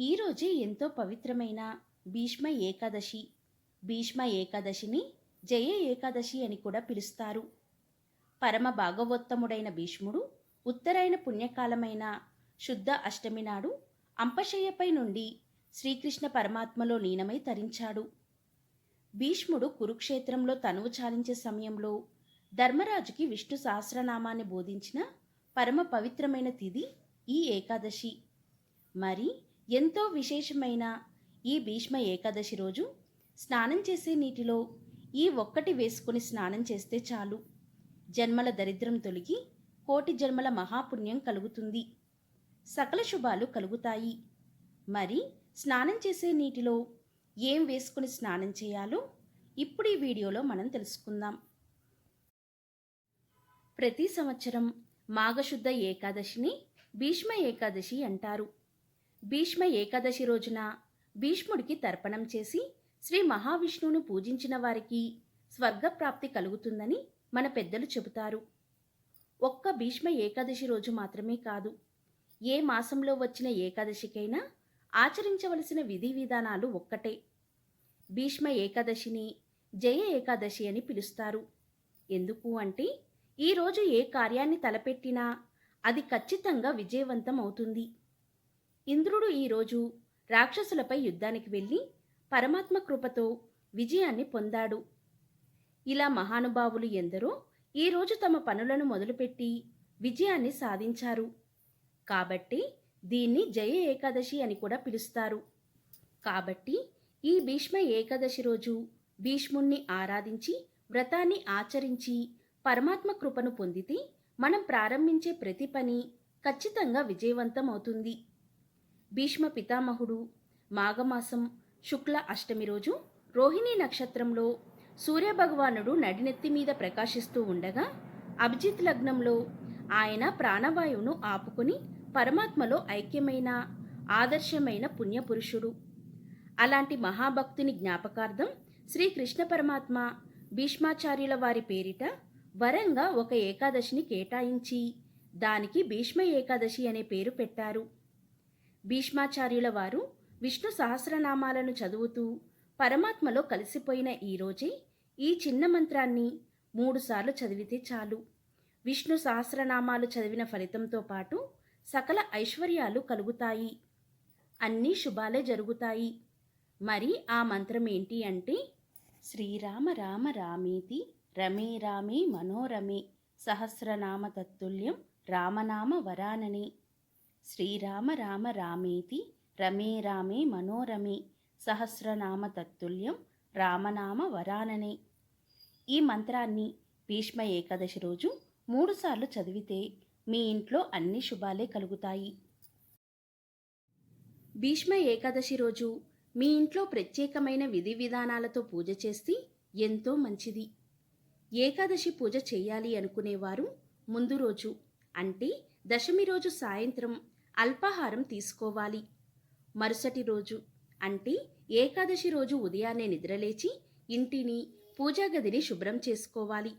ఈరోజే ఎంతో పవిత్రమైన భీష్మ ఏకాదశి. భీష్మ ఏకాదశిని జయ ఏకాదశి అని కూడా పిలుస్తారు. పరమ భాగవోత్తముడైన భీష్ముడు ఉత్తరాయణ పుణ్యకాలమైన శుద్ధ అష్టమి నాడు అంపశయ్యపై నుండి శ్రీకృష్ణ పరమాత్మలో లీనమై తరించాడు. భీష్ముడు కురుక్షేత్రంలో తనువు చాలించే సమయంలో ధర్మరాజుకి విష్ణు సహస్రనామాన్ని బోధించిన పరమ పవిత్రమైన తిథి ఈ ఏకాదశి. మరి ఎంతో విశేషమైన ఈ భీష్మ ఏకాదశి రోజు స్నానం చేసే నీటిలో ఈ ఒక్కటి వేసుకుని స్నానం చేస్తే చాలు. జన్మల దరిద్రం తొలగి కోటి జన్మల మహాపుణ్యం కలుగుతుంది. సకల శుభాలు కలుగుతాయి. మరి స్నానం చేసే నీటిలో ఏం వేసుకుని స్నానం చేయాలో ఇప్పుడు ఈ వీడియోలో మనం తెలుసుకుందాం. ప్రతి సంవత్సరం మాఘశుద్ధ ఏకాదశిని భీష్మ ఏకాదశి అంటారు. భీష్మ ఏకాదశి రోజున భీష్ముడికి తర్పణం చేసి శ్రీ మహావిష్ణువును పూజించిన వారికి స్వర్గప్రాప్తి కలుగుతుందని మన పెద్దలు చెబుతారు. ఒక్క భీష్మ ఏకాదశి రోజు మాత్రమే కాదు ఏ మాసంలో వచ్చిన ఏకాదశికైనా ఆచరించవలసిన విధి విధానాలు ఒక్కటే. భీష్మ ఏకాదశిని జయ ఏకాదశి అని పిలుస్తారు. ఎందుకు అంటే ఈరోజు ఏ కార్యాన్ని తలపెట్టినా అది ఖచ్చితంగా విజయవంతం అవుతుంది. ఇంద్రుడు ఈరోజు రాక్షసులపై యుద్ధానికి వెళ్ళి పరమాత్మ కృపతో విజయాన్ని పొందాడు. ఇలా మహానుభావులు ఎందరో ఈరోజు తమ పనులను మొదలుపెట్టి విజయాన్ని సాధించారు. కాబట్టి దీన్ని జయ ఏకాదశి అని కూడా పిలుస్తారు. కాబట్టి ఈ భీష్మ ఏకాదశి రోజు భీష్ముణ్ణి ఆరాధించి వ్రతాన్ని ఆచరించి పరమాత్మ కృపను పొందితే మనం ప్రారంభించే ప్రతి పని ఖచ్చితంగా విజయవంతం అవుతుంది భీష్మ పితామహుడు మాఘమాసం శుక్ల అష్టమి రోజు రోహిణీ నక్షత్రంలో సూర్యభగవానుడు నడినెత్తి మీద ప్రకాశిస్తూ ఉండగా అభిజిత్ లగ్నంలో ఆయన ప్రాణవాయువును ఆపుకుని పరమాత్మలో ఐక్యమైన ఆదర్శమైన పుణ్యపురుషుడు. అలాంటి మహాభక్తుని జ్ఞాపకార్థం శ్రీకృష్ణ పరమాత్మ భీష్మాచార్యుల వారి పేరిట వరంగా ఒక ఏకాదశిని కేటాయించి దానికి భీష్మ ఏకాదశి అనే పేరు పెట్టారు. భీష్మాచార్యుల వారు విష్ణు సహస్రనామాలను చదువుతూ పరమాత్మలో కలిసిపోయిన ఈరోజే ఈ చిన్న మంత్రాన్ని మూడుసార్లు చదివితే చాలు. విష్ణు సహస్రనామాలు చదివిన ఫలితంతో పాటు సకల ఐశ్వర్యాలు కలుగుతాయి. అన్నీ శుభాలే జరుగుతాయి. మరి ఆ మంత్రం ఏంటి అంటే శ్రీరామ రామ రామేతి రమే రామే మనోరమే సహస్రనామ తత్తుల్యం రామనామ వరాననే శ్రీరామ రామ రామేతి రమే రామే మనోరమే సహస్రనామ తత్తుల్యం రామనామ వరాననే. ఈ మంత్రాన్ని భీష్మ ఏకాదశి రోజు మూడుసార్లు చదివితే మీ ఇంట్లో అన్ని శుభాలే కలుగుతాయి. భీష్మ ఏకాదశి రోజు మీ ఇంట్లో ప్రత్యేకమైన విధి విధానాలతో పూజ చేస్తే ఎంతో మంచిది. ఏకాదశి పూజ చేయాలి అనుకునేవారు ముందు రోజు అంటే దశమి రోజు సాయంత్రం అల్పాహారం తీసుకోవాలి. మరుసటి రోజు అంటే ఏకాదశి రోజు ఉదయాన్నే నిద్రలేచి ఇంటిని పూజా గదిని శుభ్రం చేసుకోవాలి.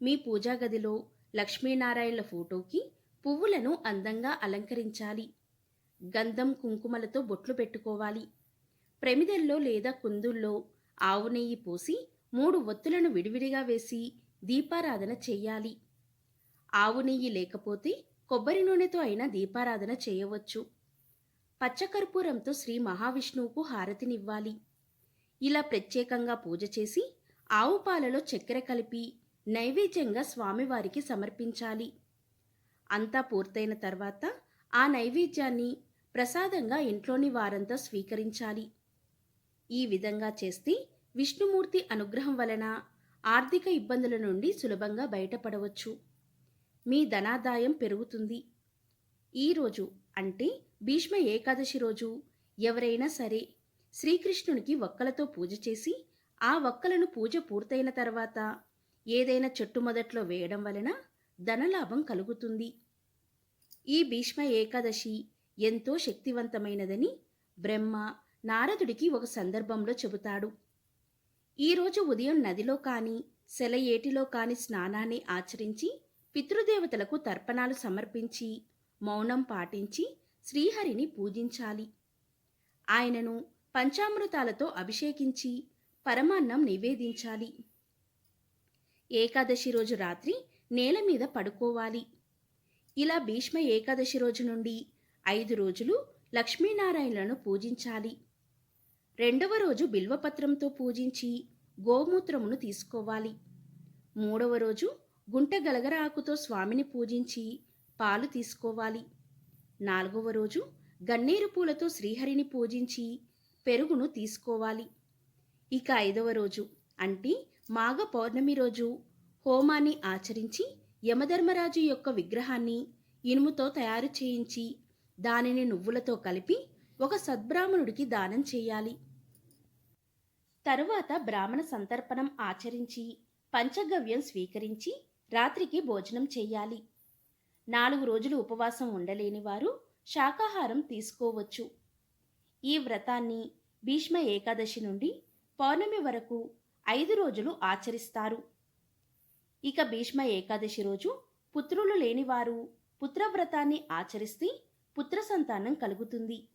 మీ పూజా గదిలో లక్ష్మీనారాయణల ఫోటోకి పువ్వులను అందంగా అలంకరించాలి. గంధం కుంకుమలతో బొట్లు పెట్టుకోవాలి. ప్రమిదల్లో లేదా కుందుల్లో ఆవు నెయ్యి పోసి మూడు ఒత్తులను విడివిడిగా వేసి దీపారాధన చెయ్యాలి ఆవు నెయ్యి లేకపోతే కొబ్బరి నూనెతో అయినా దీపారాధన చేయవచ్చు. పచ్చకర్పూరంతో శ్రీ మహావిష్ణువుకు హారతినివ్వాలి. ఇలా ప్రత్యేకంగా పూజ చేసి ఆవు పాలలో చక్కెర కలిపి నైవేద్యంగా స్వామివారికి సమర్పించాలి. అంతా పూర్తయిన తర్వాత ఆ నైవేద్యాన్ని ప్రసాదంగా ఇంట్లోని వారంతా స్వీకరించాలి. ఈ విధంగా చేస్తే విష్ణుమూర్తి అనుగ్రహం వలన ఆర్థిక ఇబ్బందుల నుండి సులభంగా బయటపడవచ్చు. మీ ధనాదాయం పెరుగుతుంది. ఈరోజు అంటే భీష్మ ఏకాదశి రోజు. ఎవరైనా సరే శ్రీకృష్ణునికి వక్కలతో పూజ చేసి ఆ వక్కలను పూజ పూర్తయిన తర్వాత ఏదైనా చెట్టు మొదట్లో వేయడం వలన ధనలాభం కలుగుతుంది. ఈ భీష్మ ఏకాదశి ఎంతో శక్తివంతమైనదని బ్రహ్మ నారదుడికి ఒక సందర్భంలో చెబుతాడు. ఈరోజు ఉదయం నదిలో కానీ సెలయేటిలో కాని స్నానాన్ని ఆచరించి పితృదేవతలకు తర్పణాలు సమర్పించి మౌనం పాటించి శ్రీహరిని పూజించాలి. ఆయనను పంచామృతాలతో అభిషేకించి పరమాన్నం నివేదించాలి. ఏకాదశి రోజు రాత్రి నేల మీద పడుకోవాలి. ఇలా భీష్మ ఏకాదశి రోజు నుండి ఐదు రోజులు లక్ష్మీనారాయణలను పూజించాలి. రెండవ రోజు బిల్వపత్రంతో పూజించి గోమూత్రమును తీసుకోవాలి. మూడవ రోజు గుంట గలగర ఆకుతో స్వామిని పూజించి పాలు తీసుకోవాలి. నాలుగవ రోజు గన్నేరు పూలతో శ్రీహరిని పూజించి పెరుగును తీసుకోవాలి. ఇక ఐదవ రోజు అంటే మాఘ పౌర్ణమి రోజు హోమాన్ని ఆచరించి యమధర్మరాజు యొక్క విగ్రహాన్ని ఇనుముతో తయారు చేయించి దానిని నువ్వులతో కలిపి ఒక సద్బ్రాహ్మణుడికి దానం చేయాలి. తరువాత బ్రాహ్మణ సంతర్పణం ఆచరించి పంచగవ్యం స్వీకరించి రాత్రికి భోజనం చేయాలి నాలుగు రోజులు ఉపవాసం ఉండలేని వారు శాకాహారం తీసుకోవచ్చు. ఈ వ్రతాన్ని భీష్మ ఏకాదశి నుండి పౌర్ణమి వరకు ఐదు రోజులు ఆచరిస్తారు. ఇక భీష్మ ఏకాదశి రోజు పుత్రులు లేనివారు పుత్రవ్రతాన్ని ఆచరిస్తే పుత్ర సంతానం కలుగుతుంది.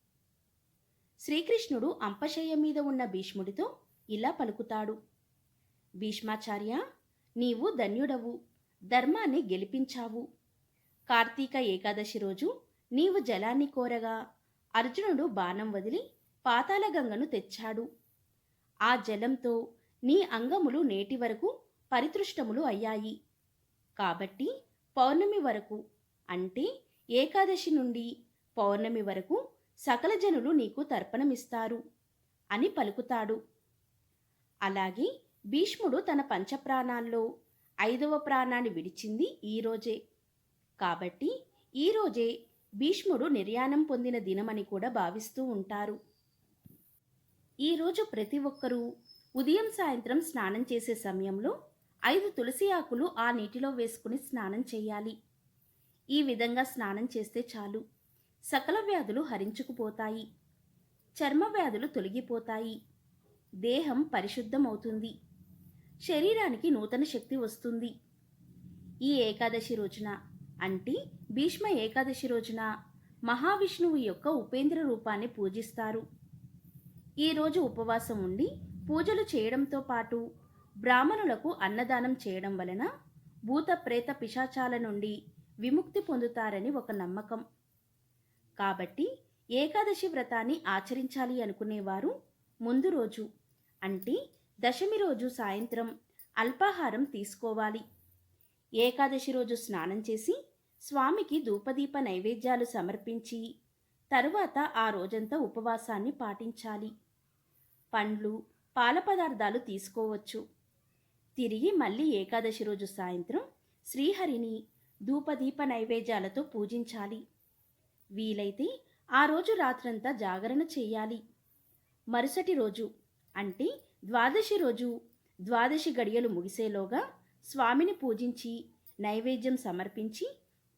శ్రీకృష్ణుడు అంపశయ్య మీద ఉన్న భీష్ముడితో ఇలా పలుకుతాడు. భీష్మాచార్య నీవు ధన్యుడవు. ధర్మాన్ని గెలిపించావు. కార్తీక ఏకాదశి రోజు నీవు జలాన్ని కోరగా అర్జునుడు బాణం వదిలి పాతాళగంగను తెచ్చాడు. ఆ జలంతో నీ అంగములు నేటి వరకు పరితృష్టములు అయ్యాయి. కాబట్టి పౌర్ణమి వరకు అంటే ఏకాదశి నుండి పౌర్ణమి వరకు సకల జనులు నీకు తర్పణమిస్తారు అని పలుకుతాడు. అలాగే భీష్ముడు తన పంచప్రాణాల్లో ఐదవ ప్రాణాన్ని విడిచింది ఈరోజే కాబట్టి ఈరోజే భీష్ముడు నిర్యాణం పొందిన దినమని కూడా భావిస్తూ ఉంటారు. ఈరోజు ప్రతి ఒక్కరూ ఉదయం సాయంత్రం స్నానం చేసే సమయంలో ఐదు తులసి ఆకులు ఆ నీటిలో వేసుకుని స్నానం చేయాలి. ఈ విధంగా స్నానం చేస్తే చాలు. సకల వ్యాధులు హరించుకుపోతాయి. చర్మ వ్యాధులు తొలగిపోతాయి. దేహం పరిశుద్ధమవుతుంది. శరీరానికి నూతన శక్తి వస్తుంది. ఈ ఏకాదశి రోజున అంటే భీష్మ ఏకాదశి రోజున మహావిష్ణువు యొక్క ఉపేంద్ర రూపాన్ని పూజిస్తారు. ఈరోజు ఉపవాసం ఉండి పూజలు చేయడంతో పాటు బ్రాహ్మణులకు అన్నదానం చేయడం వలన భూత ప్రేత పిశాచాల నుండి విముక్తి పొందుతారని ఒక నమ్మకం. కాబట్టి ఏకాదశి వ్రతాన్ని ఆచరించాలి అనుకునేవారు ముందు రోజు అంటే దశమి రోజు సాయంత్రం అల్పాహారం తీసుకోవాలి. ఏకాదశి రోజు స్నానం చేసి స్వామికి ధూపదీప నైవేద్యాలు సమర్పించి తరువాత ఆ రోజంతా ఉపవాసాన్ని పాటించాలి. పండ్లు పాల పదార్థాలు తీసుకోవచ్చు. తిరిగి మళ్ళీ ఏకాదశి రోజు సాయంత్రం శ్రీహరిని ధూపదీప నైవేద్యాలతో పూజించాలి. వీలైతే ఆ రోజు రాత్రంతా జాగరణ చేయాలి. మరుసటి రోజు అంటే ద్వాదశి రోజు ద్వాదశి గడియలు ముగిసేలోగా స్వామిని పూజించి నైవేద్యం సమర్పించి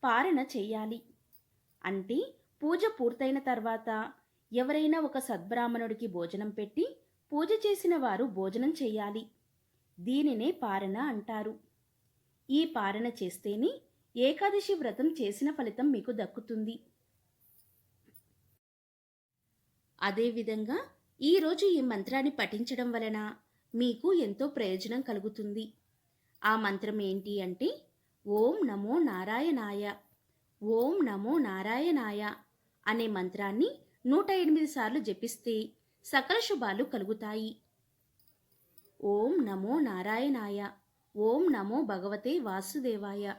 పారణ చెయ్యాలి అంటే పూజ పూర్తయిన తర్వాత ఎవరైనా ఒక సద్బ్రాహ్మణుడికి భోజనం పెట్టి పూజ చేసిన వారు భోజనం చేయాలి. దీనినే పారణ అంటారు. ఈ పారణ చేస్తేనే ఏకాదశి వ్రతం చేసిన ఫలితం మీకు దక్కుతుంది. అదేవిధంగా ఈరోజు ఈ మంత్రాన్ని పఠించడం వలన మీకు ఎంతో ప్రయోజనం కలుగుతుంది. ఆ మంత్రం ఏంటి అంటే ఓం నమో నారాయణాయ ఓం నమో నారాయణాయ అనే మంత్రాన్ని నూట ఎనిమిది సార్లు జపిస్తే సకల శుభాలు కలుగుతాయి. ఓం నమో నారాయణాయ ఓం నమో భగవతే వాసుదేవాయ.